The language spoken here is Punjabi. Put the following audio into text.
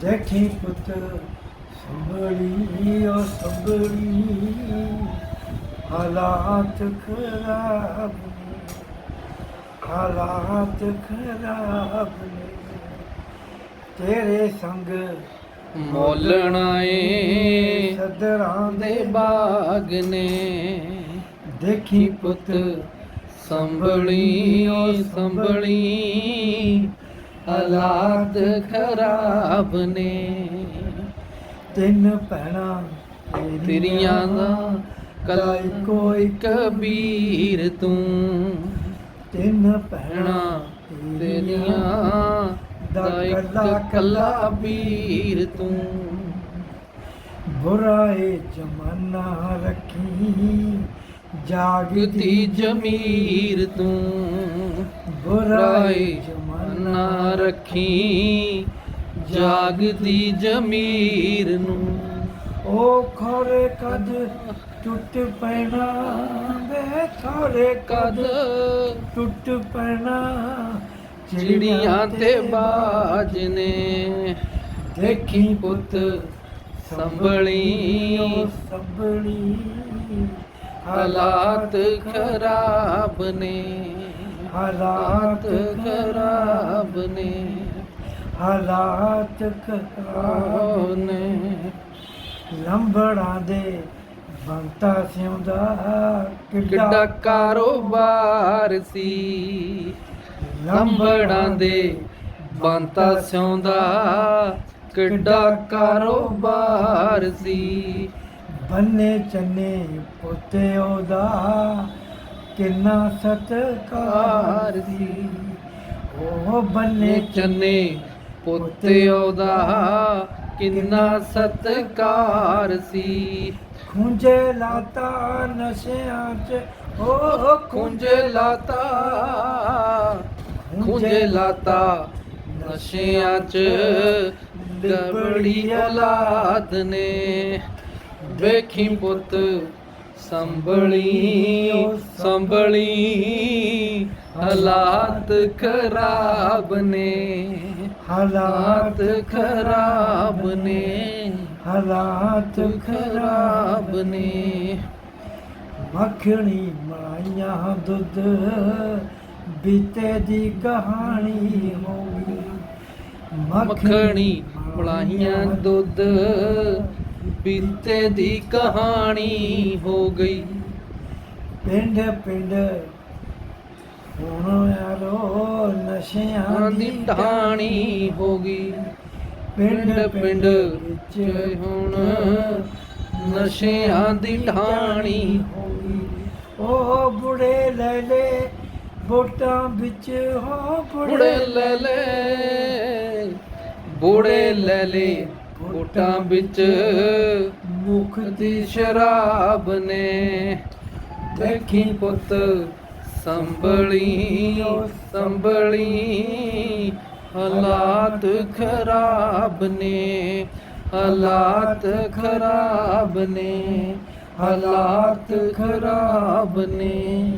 ਦੇਖੀ ਪੁੱਤ ਸੰਭੜੀ ਓ ਸੰਭੜੀ ਹਾਲਾਤ ਖਰਾਬ ਹਾਲਾਤ ਖਰਾਬ ਨੇ ਤੇਰੇ ਸੰਗ ਮੋਲਣਾ ਏ ਸਦਰਾਂ ਦੇ ਦੇ ਬਾਗ ਨੇ ਦੇਖੀ ਪੁੱਤ ਸੰਭਲੀ ਓ ਸੰਭਲੀ ਹਾਲਾਤ ਖਰਾਬ ਨੇ। ਤਿੰਨ ਭੈਣਾਂ ਤੇਰੀਆਂ ਦਾ ਕਲਾ ਇੱਕ ਕਬੀਰ ਤੂੰ। ਤਿੰਨ ਭੈਣਾਂ ਤੇਰੀਆਂ ਦਾ ਇੱਕ ਕੱਲਾ ਵੀਰ ਤੂੰ। ਬੁਰਾਏ ਜਮਾਨਾ ਰੱਖੀ ਜਾਗਦੀ ਜਮੀਰ ਤੂੰ। ਬੁਰਾਏ ਨਾ ਰੱਖੀ ਜਾਗਦੀ ਜਮੀਰ ਨੂੰ। ਉਹ ਖੋਰੇ ਕਦ ਟੁੱਟ ਪੈਣਾ ਵੇ ਖੋਰੇ ਕਦ ਟੁੱਟ ਪੈਣਾ। ਚਿੜੀਆਂ ਤੇ ਬਾਜ ਨੇ ਦੇਖੀ ਪੁੱਤ ਸੰਭਲੀ। ਸੰਭਲੀ ਹਾਲਾਤ ਖਰਾਬ ਨੇ। ਹਾਲਾਤ ਖਰਾਬ ਨੇ ਹਾਲਾਤ ਖਰਾਬ ਨੇ ਲੰਬੜਾਂ ਦੇ ਬੰਤਾ ਸਿਉਂਦਾ ਕਿੱਡਾ ਕਾਰੋਬਾਰ ਸੀ। ਲੰਬੜਾਂ ਦੇ ਬੰਤਾ ਸਿਉਂਦਾ ਕਿੱਡਾ ਕਾਰੋਬਾਰ ਸੀ। ਬੰਨੇ ਚੰਨੇ ਪੋਤੇ ਉਹਦਾ ਕਿੰਨਾ ਸਤਕਾਰ ਕਾਰ ਸੀ। ਉਹ ਬੰਨੇ ਚੰਨੇ ਪੁੱਤੇ ਉਹਦਾ ਕਿੰਨਾ ਸਤਕਾਰ ਸੀ। ਖੁੰਝੇ ਲਾਤਾ ਨਸ਼ਿਆਂ ਚ ਉਹ ਖੁੰਝੇ ਲਾਤਾ। ਖੁੰਝੇ ਲਾਤਾ ਨਸ਼ਿਆਂ ਚ ਗਬੜੀ ਔਲਾਦ ਨੇ। ਵੇਖੀ ਪੁੱਤ ਸੰਭਲੀ ਸੰਭਲੀ ਹਾਲਾਤ ਖਰਾਬ ਨੇ ਹਾਲਾਤ ਖਰਾਬ ਨੇ ਹਾਲਾਤ ਖਰਾਬ ਨੇ। ਮੱਖਣੀ ਮਾਈਆਂ ਦੁੱਧ ਬੀਤੇ ਦੀ ਕਹਾਣੀ ਹੋਗੀ ਮੱਖਣੀ ਮਲਾਈਆਂ ਦੁੱਧ ਬੀਤੇ ਦੀ ਕਹਾਣੀ ਹੋ ਗਈ। ਪਿੰਡ ਪਿੰਡ ਹੁਣ ਯਾਰੋ ਨਸ਼ਿਆਂ ਦੀ ਢਾਣੀ ਹੋ ਗਈ। ਪਿੰਡ ਪਿੰਡ ਵਿੱਚ ਹੁਣ ਨਸ਼ਿਆਂ ਦੀ ਢਾਣੀ ਹੋ ਗਈ। ਉਹ ਬੁੜੇ ਲੈ ਲੈ ਵੋਟਾਂ ਵਿੱਚ ਹੋ ਬੁੜੇ ਲੈ ਲੈ ਬੁੜੇ ਲੈ। ਲੈ ਬੋਟਾਂ ਵਿੱਚ ਮੁਖ ਦੀ ਸ਼ਰਾਬ ਨੇ ਦੇਖੀ ਪੁੱਤ ਸੰਭਲੀ ਸੰਭਲੀ, ਹਾਲਾਤ ਖਰਾਬ ਨੇ, ਹਾਲਾਤ ਖਰਾਬ ਨੇ, ਹਾਲਾਤ ਖਰਾਬ ਨੇ।